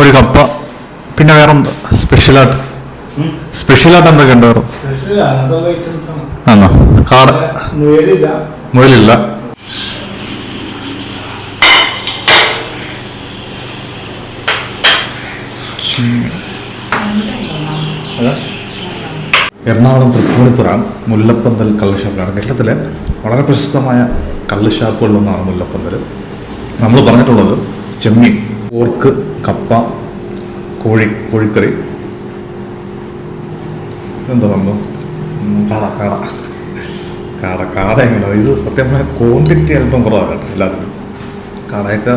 ഒരു കപ്പ. പിന്നെ വേറെ എന്താ സ്പെഷ്യലായിട്ട് സ്പെഷ്യലായിട്ട് എന്തൊക്കെ ഉണ്ട് വേറെ? ആണോ. കാട. മുയലില്ല. മുതലില്ല എറണാകുളം തൃപ്പൂണിത്തുറ മുല്ലപ്പന്തൽ കള്ളുഷാപ്പിലാണ് കേരളത്തിലെ വളരെ പ്രശസ്തമായ കള്ളുഷാപ്പുകളിലൊന്നാണ് മുല്ലപ്പന്തൽ. നമ്മൾ പറഞ്ഞിട്ടുള്ളത് ചെമ്മീൻ ഓർക്ക് കപ്പ കോഴി കോഴിക്കറി. എന്താ പറഞ്ഞു കാട കാട. കാട കാട എങ്ങനെ ഇത് സത്യം പറഞ്ഞാൽ ക്വാണ്ടിറ്റി അല്പം കുറവാണ് എല്ലാത്തിനും. കാടയൊക്കെ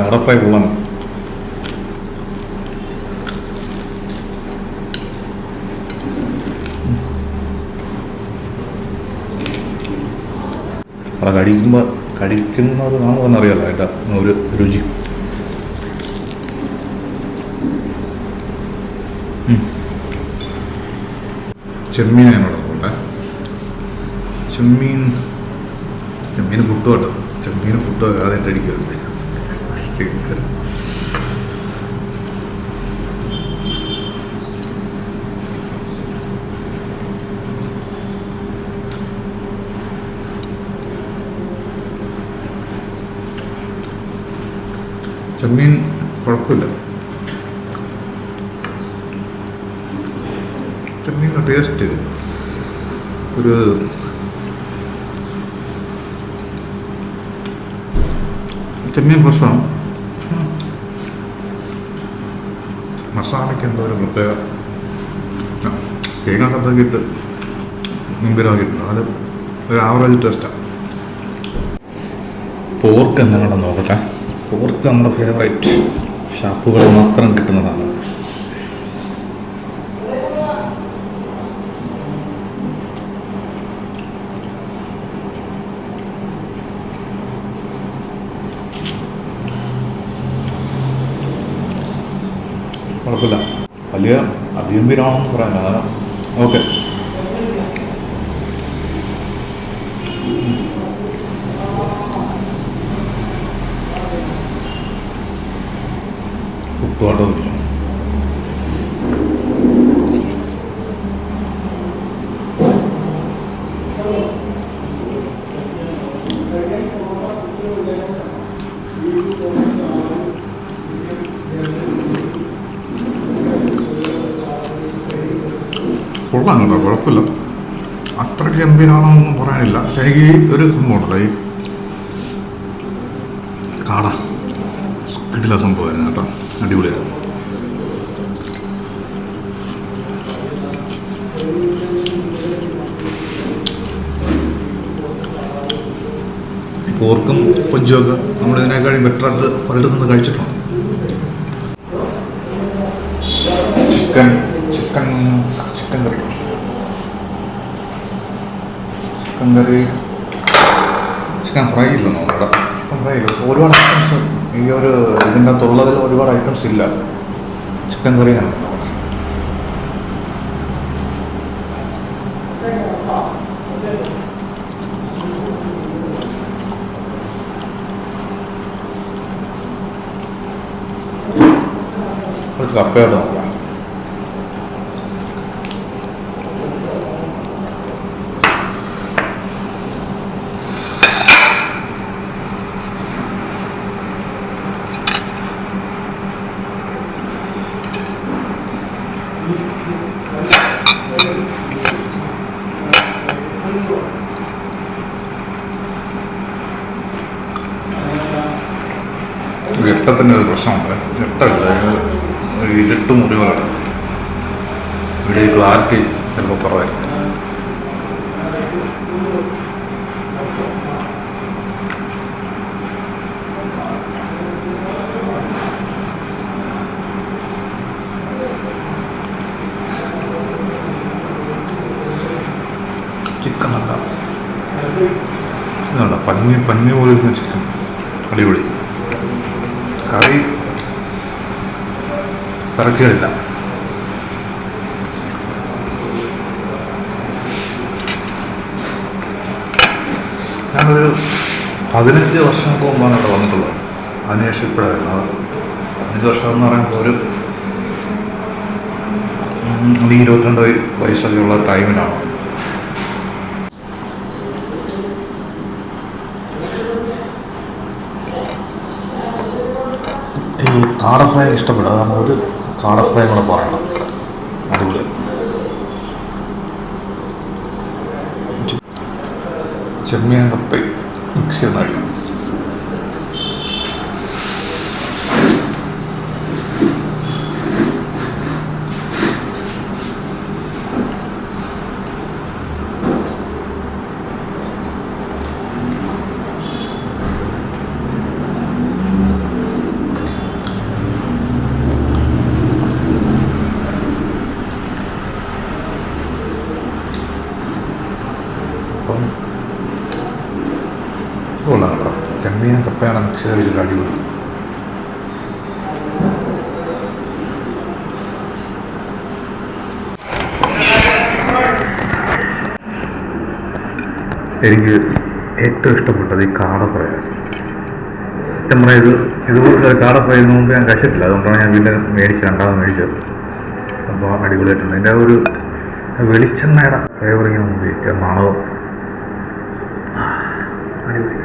കാടപ്പായ കൊള്ളാൻ അത് കടിക്കുമ്പോൾ കടിക്കുന്നത് കാണുമെന്ന് അറിയാലോ അതിന്റെ ഒരു രുചി. ചെമ്മീനാണ് ഇവിടെ ചെമ്മീൻ ചെമ്മീൻ പുട്ടു കേട്ടോ. ചെമ്മീൻ പുട്ടു ആദ്യമായിട്ട് കറി ചെമ്മീൻ കുഴപ്പമില്ല. ചെമ്മീന്റെ ടേസ്റ്റ് ഒരു ചെമ്മീൻ ഫ്രഷാണ് മസാലയ്ക്ക് എന്തോ ഒരു പ്രത്യേക തേങ്ങ കത്തക്കിട്ട് ഇട്ട് ഗംഭീരമാക്കിയിട്ടുണ്ട് അത് ഒരു ആവറേജ് ടേസ്റ്റാണ് പോർക്ക് എങ്ങനെയാണെന്ന് നോക്കട്ടെ. പോർക്ക് നമ്മുടെ ഫേവറേറ്റ് ഷാപ്പുകൾ മാത്രം കിട്ടുന്നതാണ്. കുഴപ്പമില്ല വലിയ അതിഗംഭീരമാണെന്ന് പറയാൻ കാരണം ഓക്കെ. ഉപ്പുപാട്ട് കൊള്ളാം കേട്ടോ കുഴപ്പമില്ല. അത്ര ഗംഭീരമാണെന്നൊന്നും പറയാനില്ല. പക്ഷെ എനിക്ക് ഒരു സംഭവമുണ്ടല്ലോ ഈ കാട. കിട്ടില്ല സംഭവമായിരുന്നു കേട്ടോ. അടിപൊളിയായിരുന്നു. പോർക്കും കൊഞ്ചുമൊക്കെ നമ്മൾ ഇതിനേക്കാളും ബെറ്ററായിട്ട് പലയിടത്തും നിന്ന് കഴിച്ചിട്ടുണ്ട്. Chicken. Chicken chicken curry. Chicken curry. Chicken fry ഇല്ലെന്നോ അവിടെ ചിക്കൻ ഫ്രൈ ഇല്ല. ഒരുപാട് ഐറ്റംസ് ഈ ഒരു ഇതിന്റെ അകത്തുള്ളതിൽ ഒരുപാട് ഐറ്റംസ് ഇല്ല. ചിക്കൻ കറിയാണ് കുറച്ച് കപ്പയായിട്ട് നോക്കാം ഞെട്ടത്തിന്റെ ഒരു പ്രശ്നമുണ്ട്. ഞെട്ടല്ല ഇരുട്ട് മുറി പോലെ ഇവിടെ ക്ലാരിറ്റി ചിലപ്പോൾ കുറവായിരിക്കും. ചിക്കൻ അല്ല പഞ്ഞി പഞ്ഞി പോലെ ചിക്കൻ. അടിപൊളി. കറി പറക്കുകയില്ല ഞാനൊരു പതിനഞ്ച് വർഷം മുമ്പാണ് ഇവിടെ വന്നിട്ടുള്ളത്. അതിനുശേഷം പതിനഞ്ച് വർഷം എന്ന് പറയുമ്പോൾ ഒരു ഇരുപത്തിരണ്ട് വയസ്സൊക്കെയുള്ള ടൈമിനാണ് ഈ കാട ഫ്രൈ ഇഷ്ടപ്പെടും കാരണം ഒരു കാട ഫ്രൈ കൂടെ പറയണം. അടിപൊളി. ചെമ്മീൻ കപ്പയും മിക്സ് ചെയ്യുന്ന കഴിക്കണം അപ്പം കൊള്ളാം ചെമ്മീൻ കപ്പയാണ് മിക്സ് ചെയ്തിട്ട് അടിപൊളി. എനിക്ക് ഏറ്റവും ഇഷ്ടപ്പെട്ടത് ഈ കാട സത്യം പറഞ്ഞാൽ ഇത് ഇതുപോലത്തെ ഒരു കാട ഫ്രൈ മുമ്പ് ഞാൻ കഴിച്ചിട്ടില്ല. അതുകൊണ്ടാണ് ഞാൻ വീണ്ടും മേടിച്ച് രണ്ടാമത് മേടിച്ചത്. അപ്പോൾ അടിപൊളിയായിട്ടുണ്ട്. അതിന്റെ ഒരു വെളിച്ചെണ്ണയുടെ ഫ്ലേവർ ഇങ്ങനെ ഏറ്റവും മണവും അടിപൊളി.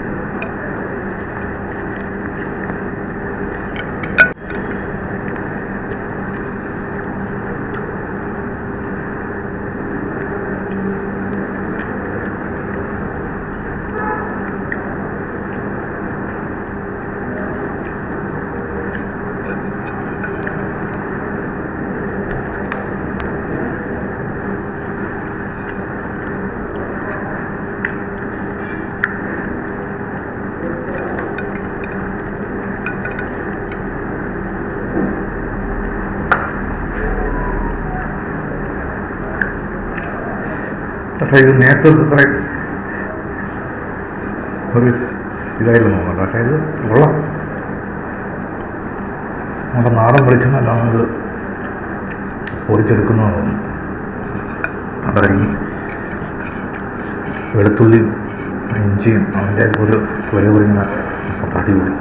പക്ഷേ ഇത് നേരത്തെ അത്ര ഒരു ഇതായിരുന്നു. തോന്നുന്നു പക്ഷേ ഇത് കൊള്ളാം. നമ്മുടെ നാടൻ വെളിച്ചെണ്ണല്ലാണ് ഇത് പൊരിച്ചെടുക്കുന്നത് ഈ വെളുത്തുള്ളിയും ഇഞ്ചിയും അതിന്റെ ഒരു ഫ്ലേവർ ഇങ്ങനെ അടിപൊളി